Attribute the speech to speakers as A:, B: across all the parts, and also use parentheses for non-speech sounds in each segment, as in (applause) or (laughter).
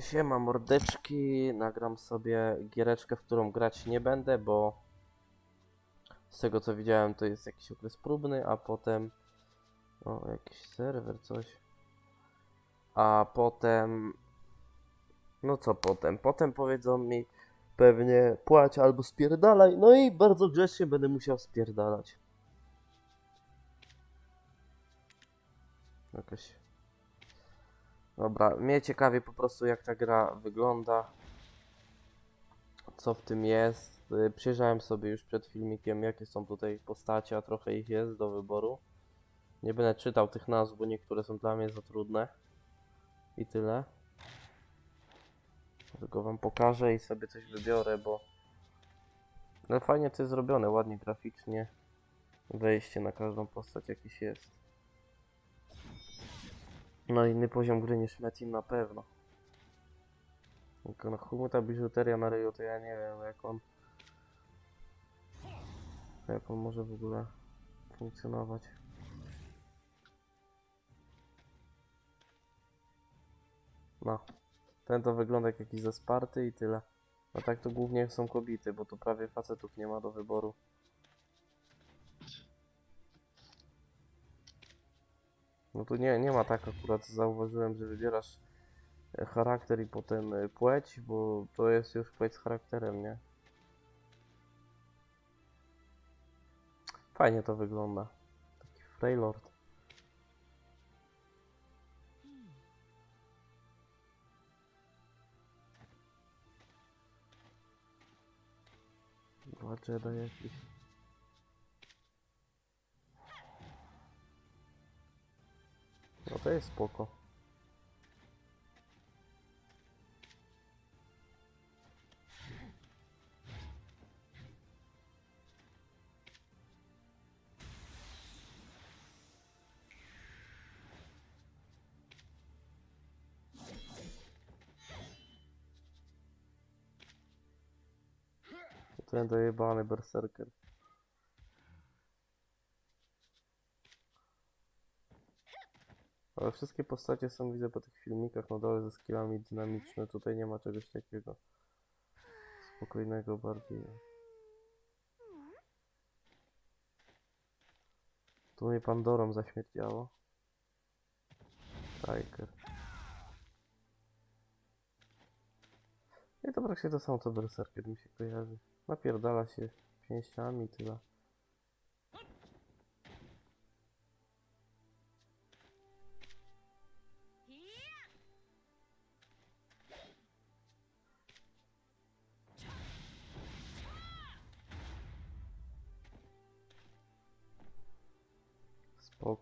A: Siema mordeczki, nagram sobie giereczkę, w którą grać nie będę, bo z tego co widziałem to jest jakiś okres próbny, a potem o jakiś serwer, coś. A potem no co potem? Potem powiedzą mi pewnie płać albo spierdalaj, no i bardzo grzecznie będę musiał spierdalać. Jakaś Dobra, mnie ciekawi po prostu jak ta gra wygląda. Co w tym jest. Y, Przyjrzałem sobie już przed filmikiem jakie są tutaj postacie, a trochę ich jest do wyboru. Nie będę czytał tych nazw, bo niektóre są dla mnie za trudne. I tyle. Tylko wam pokażę i sobie coś wybiorę, bo... No fajnie to jest zrobione, ładnie graficznie. Wejście na każdą postać jakieś jest. No inny poziom gry niż Metin na pewno. Tylko na chumu ta biżuteria na ryju to ja nie wiem jak on... Jak on może w ogóle funkcjonować. No. Ten to wygląda jak jakiś zasparty i tyle. A tak to głównie są kobiety, bo tu prawie facetów nie ma do wyboru. No tu nie, nie ma tak akurat, zauważyłem, że wybierasz e, charakter i potem e, płeć, bo to jest już płeć z charakterem, nie? Fajnie to wygląda. Taki Freylord. Dwa Jedi jakiś. To jest spoko. Ten dojebany berserker. Ale wszystkie postacie są, widzę po tych filmikach na dole ze skillami dynamiczne. Tutaj nie ma czegoś takiego spokojnego bardziej. Tu mnie Pandorą zaśmierdziało. Tiger. I to praktycznie to samo co Berserker mi się kojarzy. Napierdala się pięściami tyle.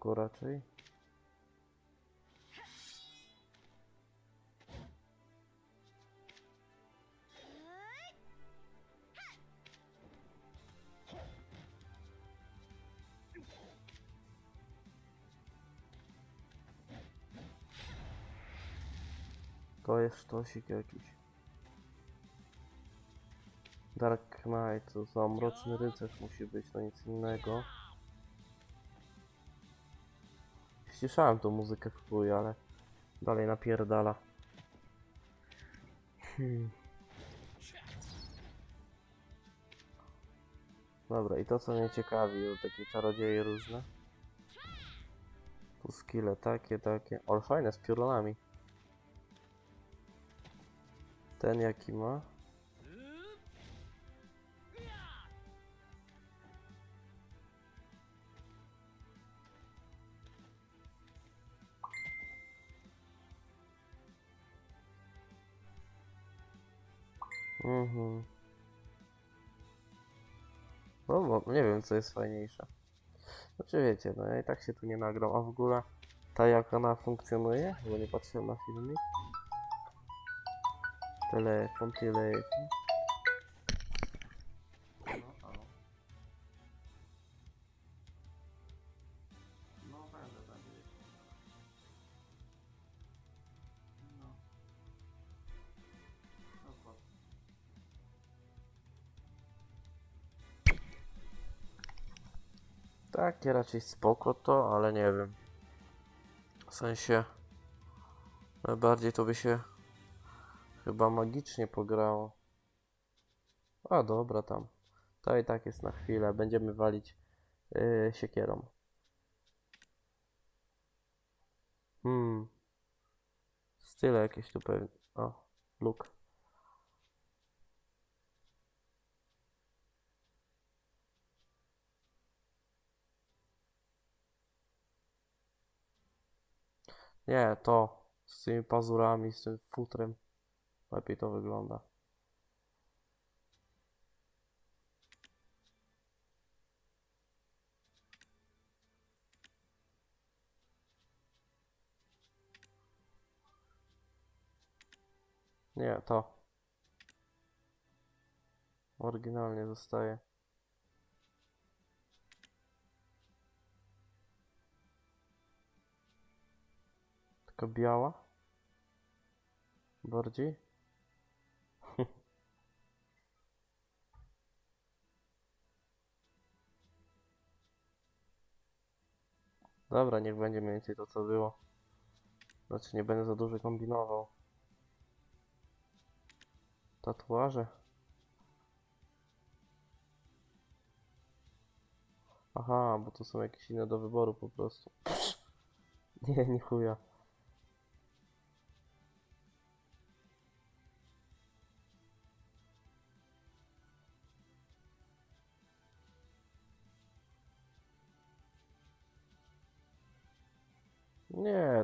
A: Spoko raczej. To jest sztosik jakiś. Dark Knight, to za mroczny rycerz musi być, to nic innego. Ściszałem tą muzykę w chuj, ale dalej napierdala. Hmm. Dobra, i to co mnie ciekawi, takie czarodzieje różne. Tu skille takie, takie. Ale fajne, z piorunami. Ten jaki ma? Mhm. No, no, nie wiem co jest fajniejsze. Znaczy wiecie, no ja i tak się tu nie nagram, a w ogóle ta jak ona funkcjonuje, bo nie patrzyłem na filmik. Telefon, telefon. Takie raczej spoko to, ale nie wiem. W sensie najbardziej to by się Chyba magicznie pograło. A dobra tam. To i tak jest na chwilę. Będziemy walić yy, siekierą. Hmm. Style jakieś tu pewnie. O, luk. Nie, to z tymi pazurami, z tym futrem. Lepiej to wygląda. Nie, to. Oryginalnie zostaje. Taka biała? Bardziej? (laughs) Dobra, niech będzie mniej więcej to co było. Znaczy nie będę za dużo kombinował. Tatuaże. Aha, bo to są jakieś inne do wyboru po prostu. (laughs) Nie, nie chuja.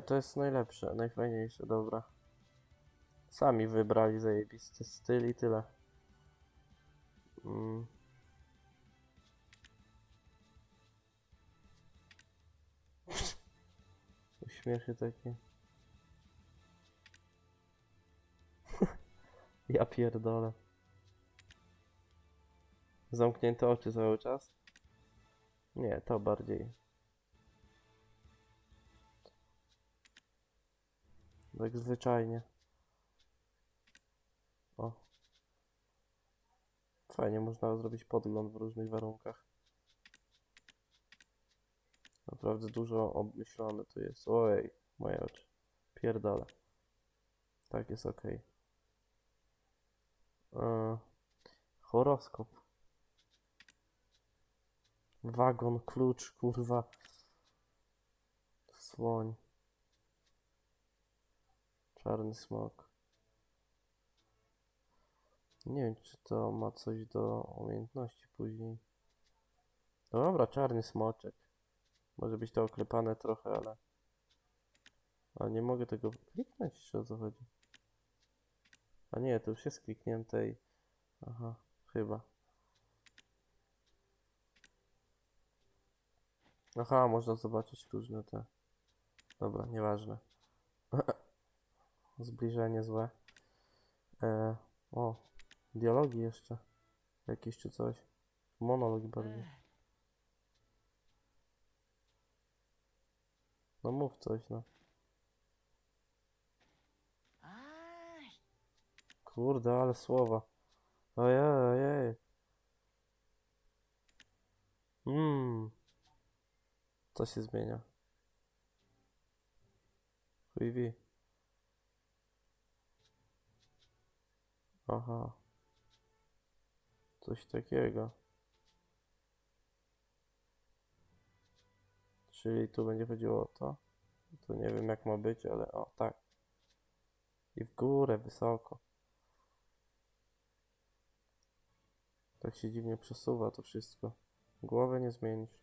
A: To jest najlepsze, najfajniejsze, dobra. Sami wybrali zajebisty styl i tyle. Mm. (laughs) Uśmiechy takie. (laughs) Ja pierdolę. Zamknięte oczy cały czas? Nie, to bardziej. Tak zwyczajnie. O. Fajnie, można zrobić podgląd w różnych warunkach. Naprawdę dużo obmyślone tu jest. Ojej, moje oczy. Pierdolę. Tak jest ok. horoskop. Wagon, klucz, kurwa. Słoń. Czarny smok. Nie wiem, czy to ma coś do umiejętności później. Dobra, czarny smoczek. Może być to oklepane trochę, ale... Ale nie mogę tego kliknąć, czy o co chodzi? A nie, to już jest kliknięte i... Aha, chyba. Aha, można zobaczyć różne te... Dobra, nieważne. Zbliżenie złe. E, o, dialogi jeszcze. Jakieś czy coś. Monolog bardziej. No mów coś, no. Kurde, ale słowa. Ojej, ojej. Mmm. Co się zmienia? Chuj wie. Aha. Coś takiego. Czyli tu będzie chodziło o to. Tu nie wiem jak ma być, ale o tak. I w górę, wysoko. Tak się dziwnie przesuwa to wszystko. Głowę nie zmienisz.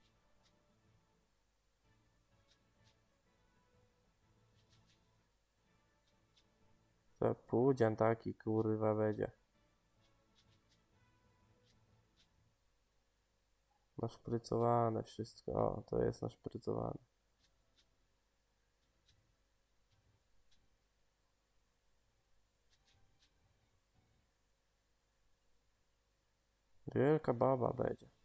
A: To półdzian taki kurwa będzie. Naszprycowane wszystko. O, to jest naszprycowane. Wielka baba będzie.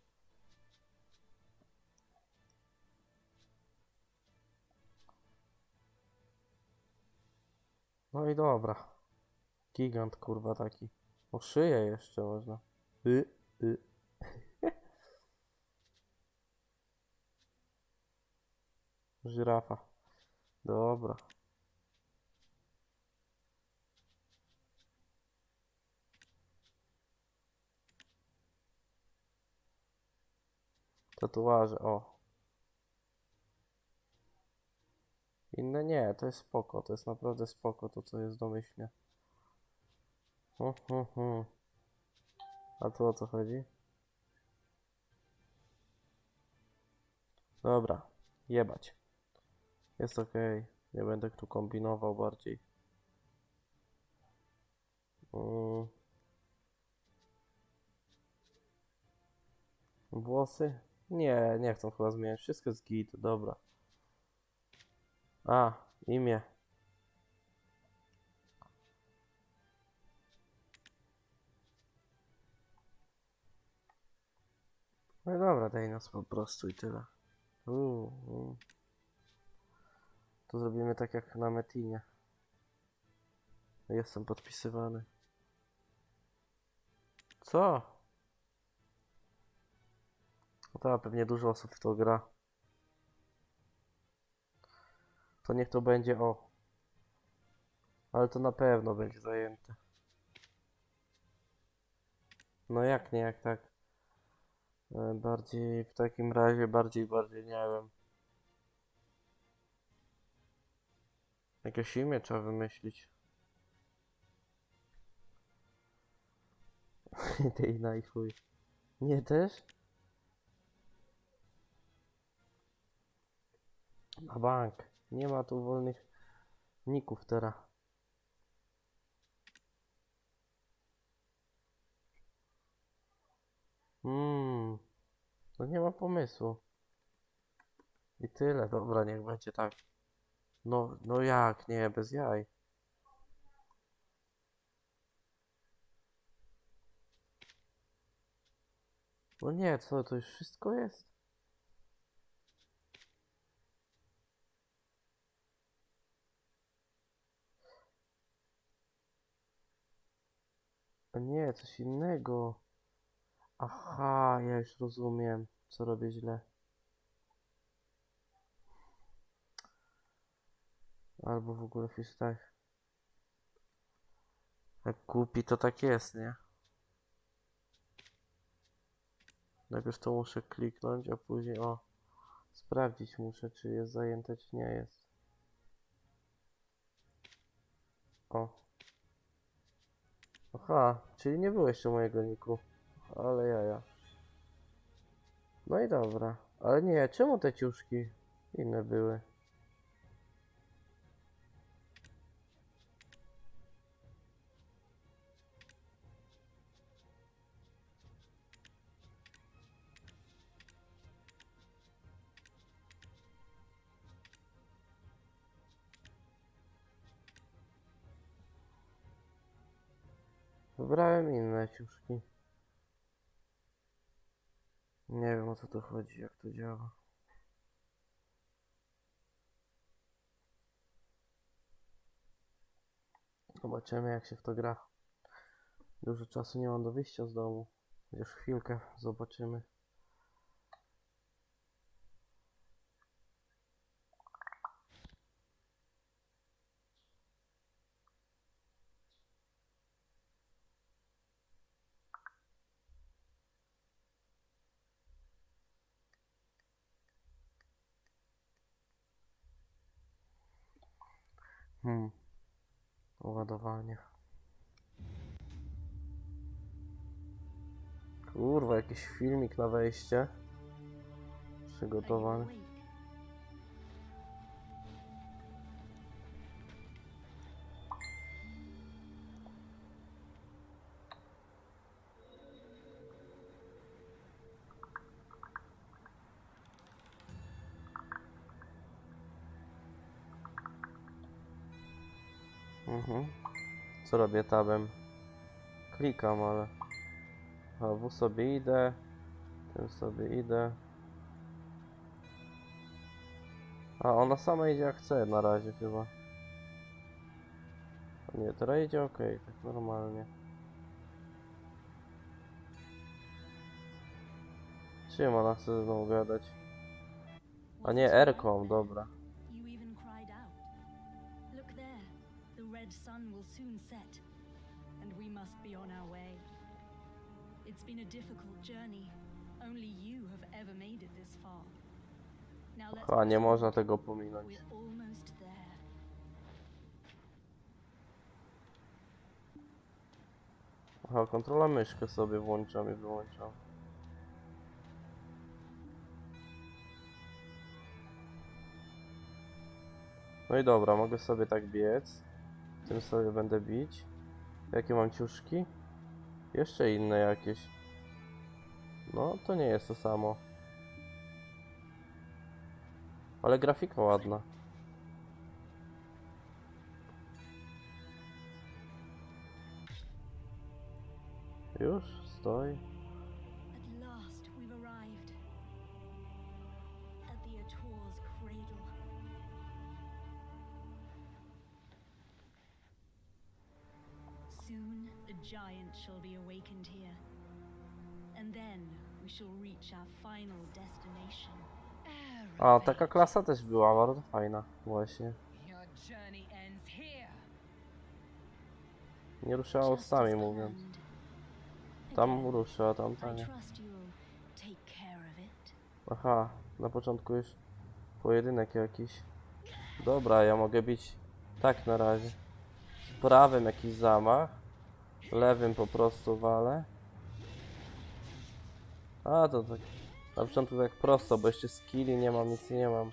A: No i dobra. Gigant kurwa taki. O szyję jeszcze można. Y, y. (laughs) Żyrafa. Dobra. Tatuaże, o, Inne nie, to jest spoko, to jest naprawdę spoko to co jest domyślnie. Hu, hu, hu. A tu o co chodzi? Dobra, jebać. Jest okej, nie będę tu kombinował bardziej. Mm. Włosy? Nie, nie chcą chyba zmieniać. Wszystko jest git, dobra. A, imię. No dobra, daj nas po prostu i tyle. Uuu, uuu. To zrobimy tak jak na Metinie. Jestem podpisywany. Co? No to pewnie dużo osób w to gra. To niech to będzie o. Ale to na pewno będzie zajęte. No jak nie, jak tak. E, Bardziej w takim razie, bardziej, bardziej nie wiem. Jakieś imię trzeba wymyślić. (laughs) Tej na i chuj. Nie też? Na bank. Nie ma tu wolnych ników teraz. Mmm. No nie ma pomysłu. I tyle. Dobra, niech będzie tak. No, no jak? Nie, bez jaj. No nie, co, to już wszystko jest? Nie, coś innego. Aha, ja już rozumiem, co robię źle. Albo w ogóle wpisz tak. Jak kupi, to tak jest, nie? Najpierw to muszę kliknąć, a później o. Sprawdzić muszę, czy jest zajęte, czy nie jest. O. Aha, czyli nie było jeszcze mojego niku. Ale jaja. No i dobra. Ale nie, czemu te ciuszki inne były? Wybrałem inne ciuszki. Nie wiem o co tu chodzi, jak to działa. Zobaczymy jak się w to gra. Dużo czasu nie mam do wyjścia z domu. Chociaż chwilkę zobaczymy. Hmm. Ładowanie. Kurwa, jakiś filmik na wejście. Przygotowany. Mhm. Co robię tabem? Klikam, ale... A, w sobie idę. Tym sobie idę. A, ona sama idzie jak chce na razie chyba. A nie, teraz idzie ok, tak normalnie. Czym ona chce ze mną gadać? A nie, Erką, dobra.
B: Red sun will soon set, and we must be on our way. It's been a difficult journey, Only you have ever made it this far. Now let's
A: A, nie można tego pominąć.
B: We're almost there.
A: Aha, kontrola myszkę sobie włączam i wyłączam. No i dobra, mogę sobie tak biec. Tym sobie będę bić. Jakie mam ciuszki? Jeszcze inne jakieś. No, to nie jest to samo. Ale grafika ładna. Już? Stoi.
B: Giant shall be awakened here. And then we shall reach our final destination.
A: A, taka klasa też była, bardzo fajna. Właśnie.
C: Your journey ends here.
A: Nie ruszała
B: Just
A: ustami
B: as
A: mówiąc.
B: planned.
A: Tam
B: Again,
A: rusza, tam
B: I
A: ta nie.
B: trust you'll take care of it.
A: Aha, na początku już pojedynek jakiś. Dobra, ja mogę bić tak na razie. Prawym jakiś zamach. Lewym po prostu walę. A, to tak. Na początku tak prosto, bo jeszcze skilli nie mam, nic nie mam.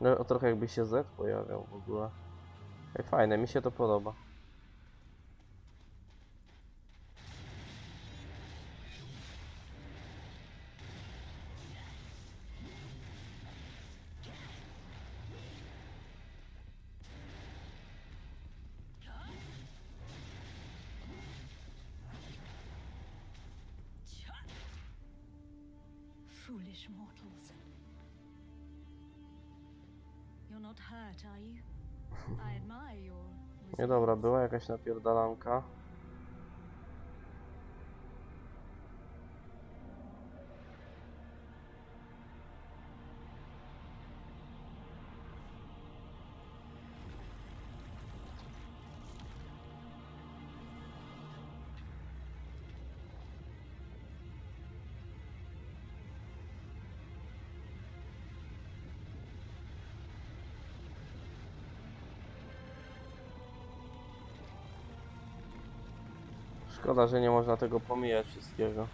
A: No, o trochę jakby się Z pojawiał w ogóle. Ej, fajne, mi się to podoba. Nie dobra,
B: resilience.
A: była jakaś napierdalanka. Szkoda, że nie można tego pomijać wszystkiego.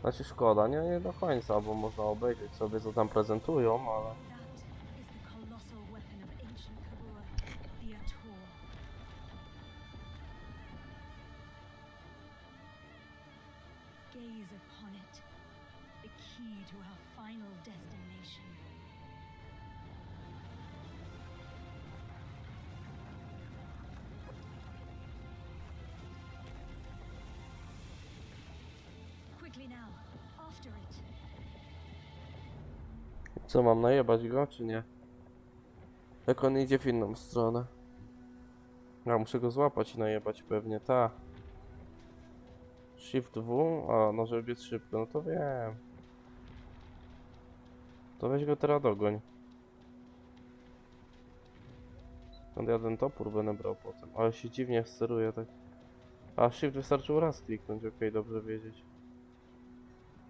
A: Znaczy szkoda, nie, nie do końca, bo można obejrzeć sobie co tam prezentują, ale... Co, mam najebać go, czy nie? Jak on idzie w inną stronę. Ja muszę go złapać i najebać pewnie, ta. Shift W? A, no żeby biec szybko, no to wiem. To weź go teraz dogoń. Skąd ja ten topór będę brał potem? Ale się dziwnie steruje tak. A, shift wystarczyło raz kliknąć, okej, dobrze wiedzieć.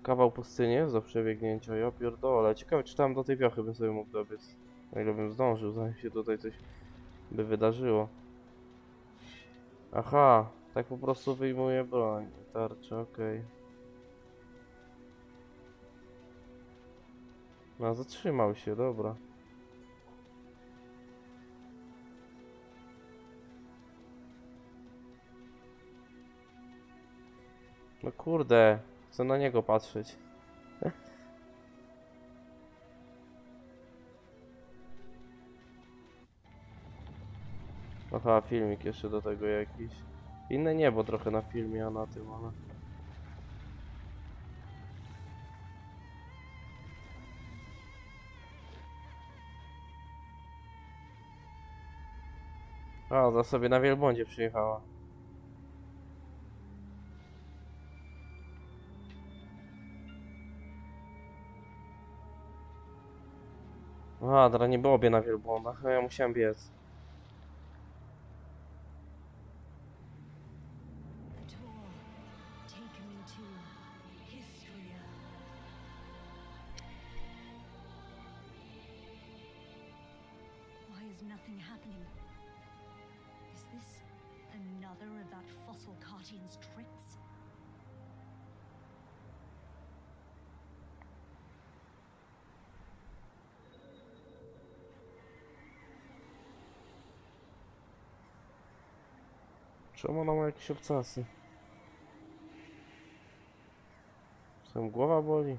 A: Kawał pustyni jest do przebiegnięcia, ja pierdolę. Ciekawe, czy tam do tej wiochy bym sobie mógł dobiec. O ile bym zdążył, zanim się tutaj coś by wydarzyło. Aha, tak po prostu wyjmuję broń. Tarczę, okej. No, zatrzymał się, dobra. No kurde, chcę na niego patrzeć. Aha, filmik jeszcze do tego jakiś. Inne niebo trochę na filmie, a na tym, ale... A, sobie na wielbłądzie przyjechała. A, teraz nie byłoby na wielbłądach, ja musiałem biec. Czemu ona ma jakieś obcasy? Ją głowa boli?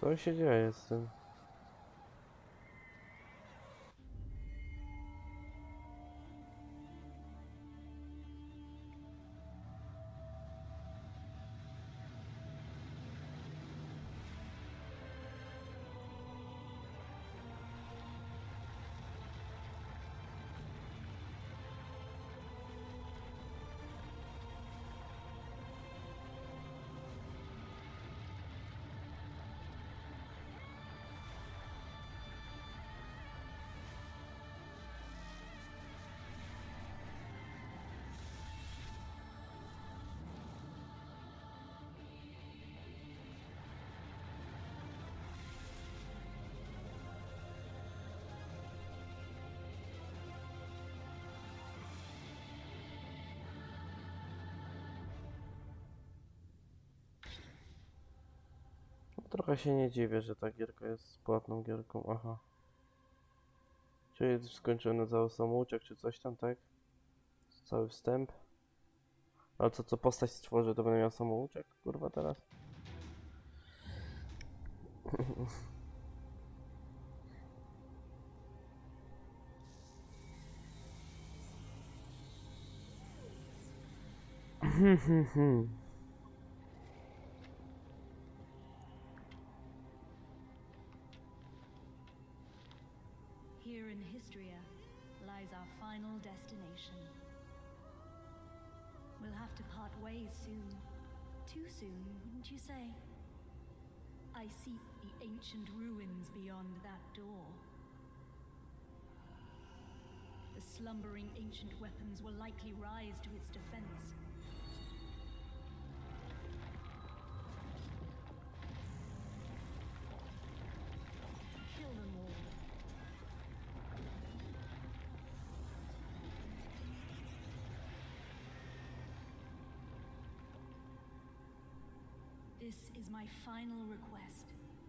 A: Co się dzieje z tym? Trochę się nie dziwię, że ta gierka jest płatną gierką. Aha. Czyli jest skończony cały samouczek, czy coś tam, tak? Cały wstęp. Ale co, co postać stworzy, to będę miał samouczek? Kurwa, teraz?
B: Here (laughs) soon. Too soon, wouldn't you say? I seek the ancient ruins beyond that door. The slumbering ancient weapons will likely rise to its defense.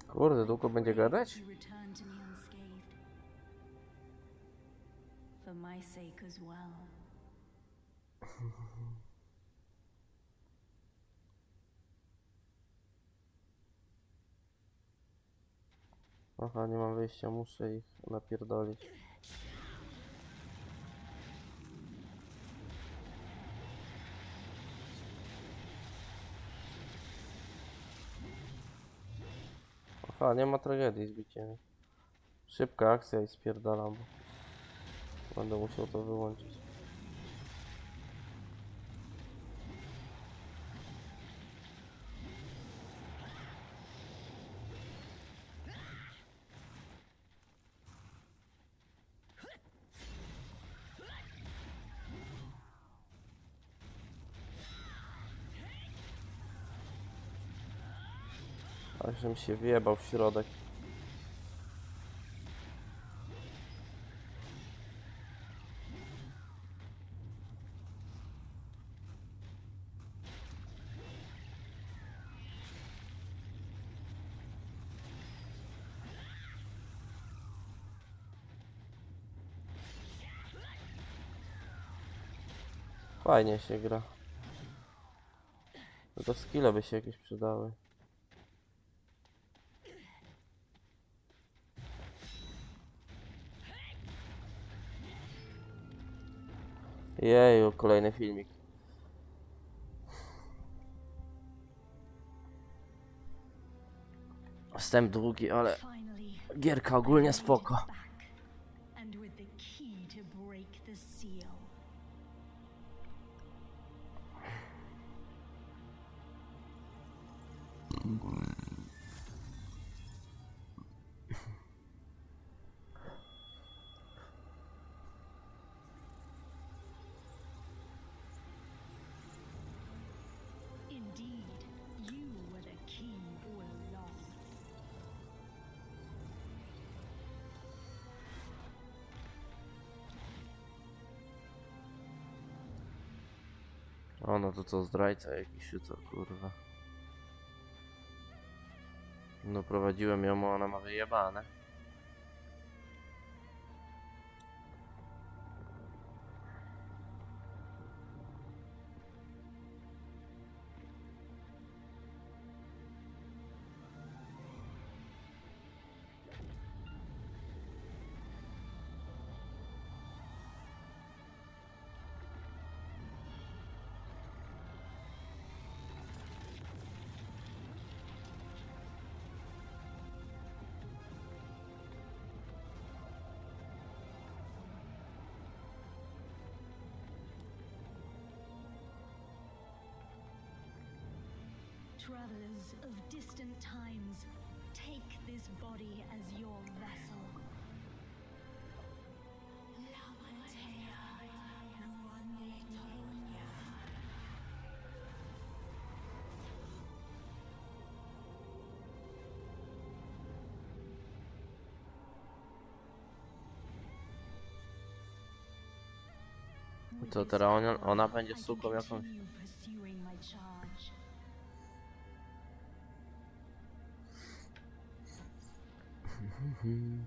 A: Kurde, długo będzie gadać?
B: For my sake as well.
A: Aha, nie mam wyjścia, muszę ich napierdolić. Aha, nie ma tragedii z biciem. Szybka akcja i spierdalam. Będę musiał to wyłączyć. Ażem się wjebał w środek. Fajnie się gra. Tylko skille by się jakieś przydały. Jeju, kolejny filmik. Wstęp długi, ale gierka ogólnie spoko. To co, zdrajca jakiś czy co, kurwa. No prowadziłem ją, ona ma wyjebane.
B: Travelers of distant times, take this body as your vessel. This
A: teraz ona, ona będzie suką jakąś?
B: Mm-hmm.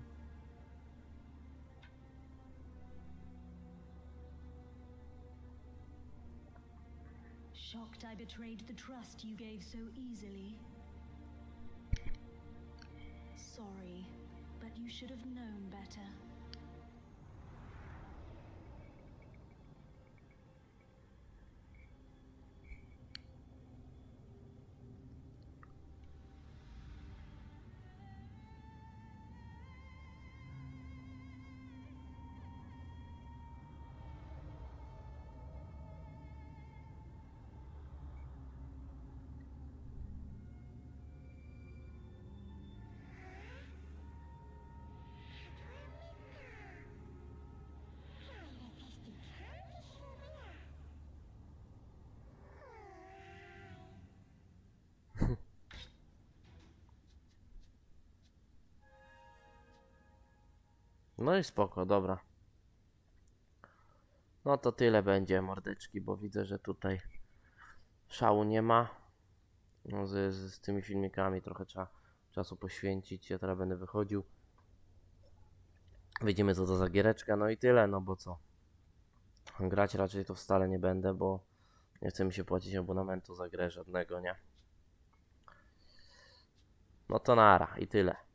B: Shocked I betrayed the trust you gave so easily. Sorry, but you should have known better.
A: No i spoko, dobra. No to tyle będzie mordeczki, bo widzę, że tutaj szału nie ma. No z, z, tymi filmikami trochę trzeba czasu poświęcić. Ja teraz będę wychodził. Widzimy co to za giereczka, no i tyle, no bo co. Grać raczej to wcale nie będę, bo nie chce mi się płacić abonamentu za grę żadnego, nie? No to nara i tyle.